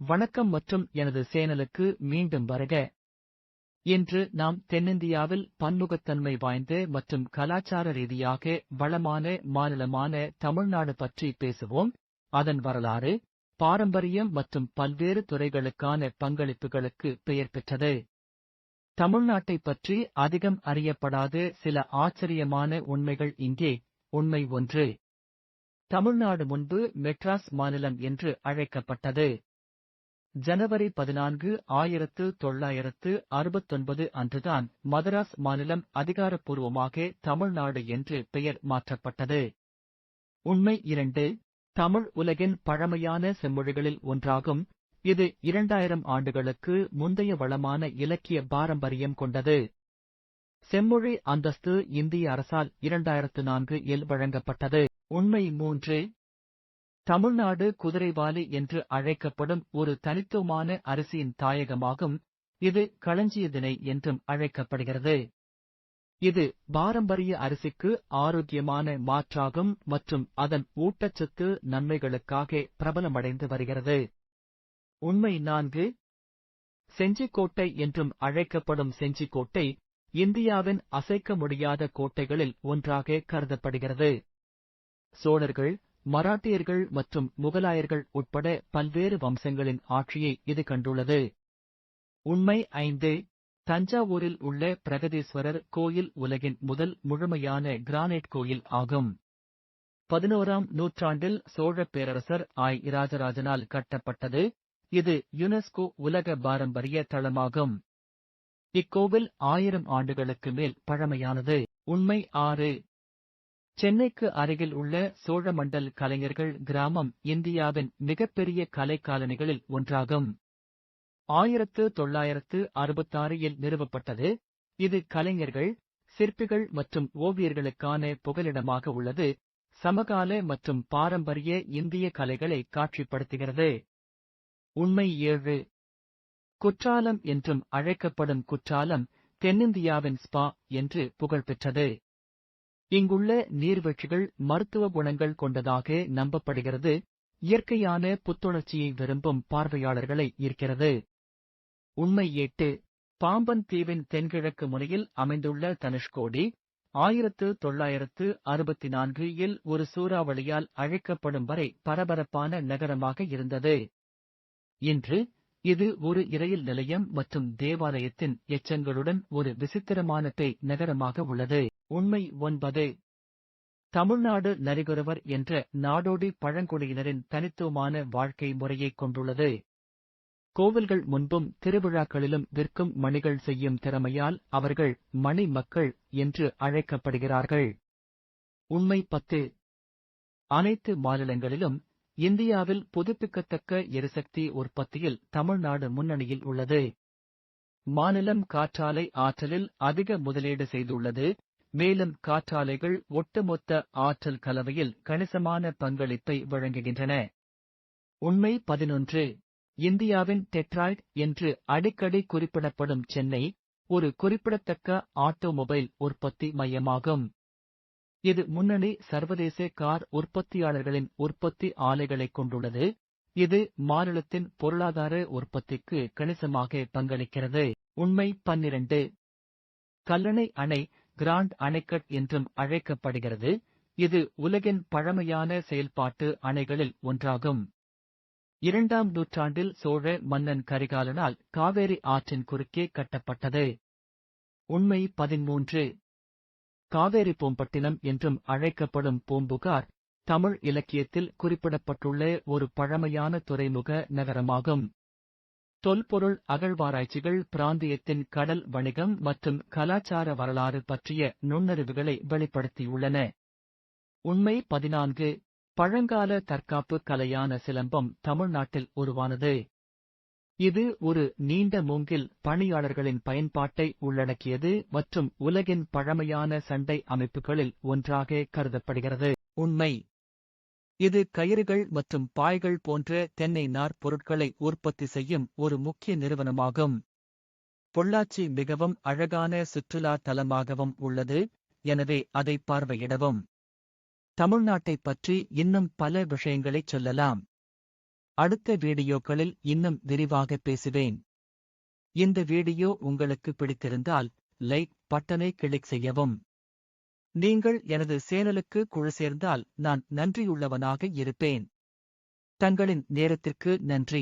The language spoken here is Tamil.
வணக்கம் மற்றும் எனது சேனலுக்கு மீண்டும் வருக. இன்று நாம் தென்னிந்தியாவில் பன்முகத்தன்மை வாய்ந்த மற்றும் கலாச்சார ரீதியாக வளமான மாநிலமான தமிழ்நாடு பற்றி பேசுவோம். அதன் வரலாறு பாரம்பரியம் மற்றும் பல்வேறு துறைகளுக்கான பங்களிப்புகளுக்கு பெயர் பெற்றது. தமிழ்நாட்டைப் பற்றி அதிகம் அறியப்படாத சில ஆச்சரியமான உண்மைகள் இங்கே. உண்மை ஒன்று தமிழ்நாடு முன்பு மெட்ராஸ் மாநிலம் என்று அழைக்கப்பட்டது. ஜனவரி பதினான்கு ஆயிரத்து தொள்ளாயிரத்து அறுபத்தொன்பது அன்றுதான் மதராஸ் மாநிலம் அதிகாரப்பூர்வமாக தமிழ்நாடு என்று பெயர் மாற்றப்பட்டது. உண்மை இரண்டு தமிழ் உலகின் பழமையான செம்மொழிகளில் ஒன்றாகும். இது இரண்டாயிரம் ஆண்டுகளுக்கு முந்தைய வளமான இலக்கிய பாரம்பரியம் கொண்டது. செம்மொழி அந்தஸ்து இந்திய அரசால் இரண்டாயிரத்து நான்கு இல் வழங்கப்பட்டது. உண்மை மூன்று தமிழ்நாடு குதிரைவாலி என்று அழைக்கப்படும் ஒரு தனித்துவமான அரிசியின் தாயகமாகும். இது களஞ்சிய திணை என்றும் அழைக்கப்படுகிறது. இது பாரம்பரிய அரிசிக்கு ஆரோக்கியமான மாற்றாகும் மற்றும் அதன் ஊட்டச்சத்து நன்மைகளுக்காக பிரபலமடைந்து வருகிறது. உண்மை நான்கு. செஞ்சிக்கோட்டை என்றும் அழைக்கப்படும் செஞ்சிக்கோட்டை இந்தியாவின் அசைக்க முடியாத கோட்டைகளில் ஒன்றாக கருதப்படுகிறது. சோழர்கள் மராட்டியர்கள் மற்றும் முகலாயர்கள் உட்பட பல்வேறு வம்சங்களின் ஆட்சியை இது கண்டுள்ளது. உண்மை ஐந்து. தஞ்சாவூரில் உள்ள பிரகதீஸ்வரர் கோயில் உலகின் முதல் முழுமையான கிரானைட் கோயில் ஆகும். பதினோராம் நூற்றாண்டில் சோழப் பேரரசர் ஆய் இராஜராஜனால் கட்டப்பட்டது. இது யுனெஸ்கோ உலக பாரம்பரிய தளமாகும் இக்கோவில் ஆயிரம் ஆண்டுகளுக்கு மேல் பழமையானது. உண்மை ஆறு. சென்னைக்கு அருகில் உள்ள சோழமண்டல் கலைஞர்கள் கிராமம் இந்தியாவின் மிகப்பெரிய கலை காலனிகளில் ஒன்றாகும். ஆயிரத்து தொள்ளாயிரத்து அறுபத்தாறில் நிறுவப்பட்டது. இது கலைஞர்கள் சிற்பிகள் மற்றும் ஓவியர்களுக்கான புகலிடமாக உள்ளது. சமகால மற்றும் பாரம்பரிய இந்திய கலைகளை காட்சிப்படுத்துகிறது. உண்மை ஏழு. குற்றாலம் என்றும் அழைக்கப்படும் குற்றாலம் தென்னிந்தியாவின் ஸ்பா என்று புகழ்பெற்றது. இங்குள்ள நீர்வீழ்ச்சிகள் மருத்துவ குணங்கள் கொண்டதாக நம்பப்படுகிறது. இயற்கையான புத்துணர்ச்சியை விரும்பும் பார்வையாளர்களை ஈர்க்கிறது. உண்மை எட்டு பாம்பன் தீவின் தென்கிழக்கு முனையில் அமைந்துள்ள தனுஷ்கோடி ஆயிரத்து தொள்ளாயிரத்து அறுபத்தி நான்கு இல் ஒரு சூறாவளியால் அழைக்கப்படும் வரை பரபரப்பான நகரமாக இருந்தது. இன்று இது ஒரு இரயில் நிலையம் மற்றும் தேவாலயத்தின் எச்சங்களுடன் ஒரு விசித்திரமான பேய் நகரமாக உள்ளது. உண்மை ஒன்பது. தமிழ்நாடு நரிகுறவர் என்ற நாடோடி பழங்குடியினரின் தனித்துவமான வாழ்க்கை முறையைக் கொண்டுள்ளது. கோவில்கள் முன்பும் திருவிழாக்களிலும் விற்கும் மணிகள் செய்யும் திறமையால் அவர்கள் மணி மக்கள் என்று அழைக்கப்படுகிறார்கள். உண்மை பத்து. அனைத்து மாநிலங்களிலும் இந்தியாவில் புதுப்பிக்கத்தக்க எரிசக்தி உற்பத்தியில் தமிழ்நாடு முன்னணியில் உள்ளது. மாநிலம் காற்றாலை ஆற்றலில் அதிக முதலீடு செய்துள்ளது. மேலும் காற்றாலைகள் ஒட்டுமொத்த ஆற்றல் கலவையில் கணிசமான பங்களிப்பை வழங்குகின்றன. உண்மை பதினொன்று. இந்தியாவின் டெட்ராய்ட் என்று அடிக்கடி குறிப்பிடப்படும் சென்னை ஒரு குறிப்பிடத்தக்க ஆட்டோமொபைல் உற்பத்தி மையமாகும். இது முன்னணி சர்வதேச கார் உற்பத்தியாளர்களின் உற்பத்தி ஆலைகளைக் கொண்டுள்ளது. இது மாநிலத்தின் பொருளாதார உற்பத்திக்கு கணிசமாக பங்களிக்கிறது. உண்மை பன்னிரண்டு. கல்லணை அணை கிராண்ட் அணைக்கட் என்றும் அழைக்கப்படுகிறது. இது உலகின் பழமையான செயல்பாட்டு அணைகளில் ஒன்றாகும். இரண்டாம் நூற்றாண்டில் சோழ மன்னன் கரிகாலனால் காவேரி ஆற்றின் குறுக்கே கட்டப்பட்டது. உண்மை பதிமூன்று. காவேரி பூம்பட்டினம் என்றும் அழைக்கப்படும் பூம்புகார் தமிழ் இலக்கியத்தில் குறிப்பிடப்பட்டுள்ள ஒரு பழமையான துறைமுக நகரமாகும். தொல்பொருள் அகழ்வாராய்ச்சிகள் பிராந்தியத்தின் கடல் வணிகம் மற்றும் கலாச்சார வரலாறு பற்றிய நுண்ணறிவுகளை வெளிப்படுத்தியுள்ளன. உண்மை பதினான்கு பழங்கால தற்காப்பு கலையான சிலம்பம் தமிழ்நாட்டில் உருவானது. இது ஒரு நீண்ட மூங்கில் பணியாளர்களின் பயன்பாட்டை உள்ளடக்கியது மற்றும் உலகின் பழமையான சண்டை அமைப்புகளில் ஒன்றாக கருதப்படுகிறது. உண்மை. இது கயிறுகள் மற்றும் பாய்கள் போன்ற தென்னை நார் பொருட்களை உற்பத்தி செய்யும் ஒரு முக்கிய நிறுவனமாகும். பொள்ளாச்சி மிகவும் அழகான சுற்றுலா தலமாகவும் உள்ளது. எனவே அதை பார்வையிடவும். தமிழ்நாட்டைப் பற்றி இன்னும் பல விஷயங்களைச் சொல்லலாம். அடுத்த வீடியோக்களில் இன்னும் விரிவாக பேசுவேன். இந்த வீடியோ உங்களுக்கு பிடித்திருந்தால் லைக் பட்டனை கிளிக் செய்யவும். நீங்கள் எனது சேனலுக்கு குழு சேர்ந்தால் நான் நன்றியுள்ளவனாக இருப்பேன். தங்களின் நேரத்திற்கு நன்றி.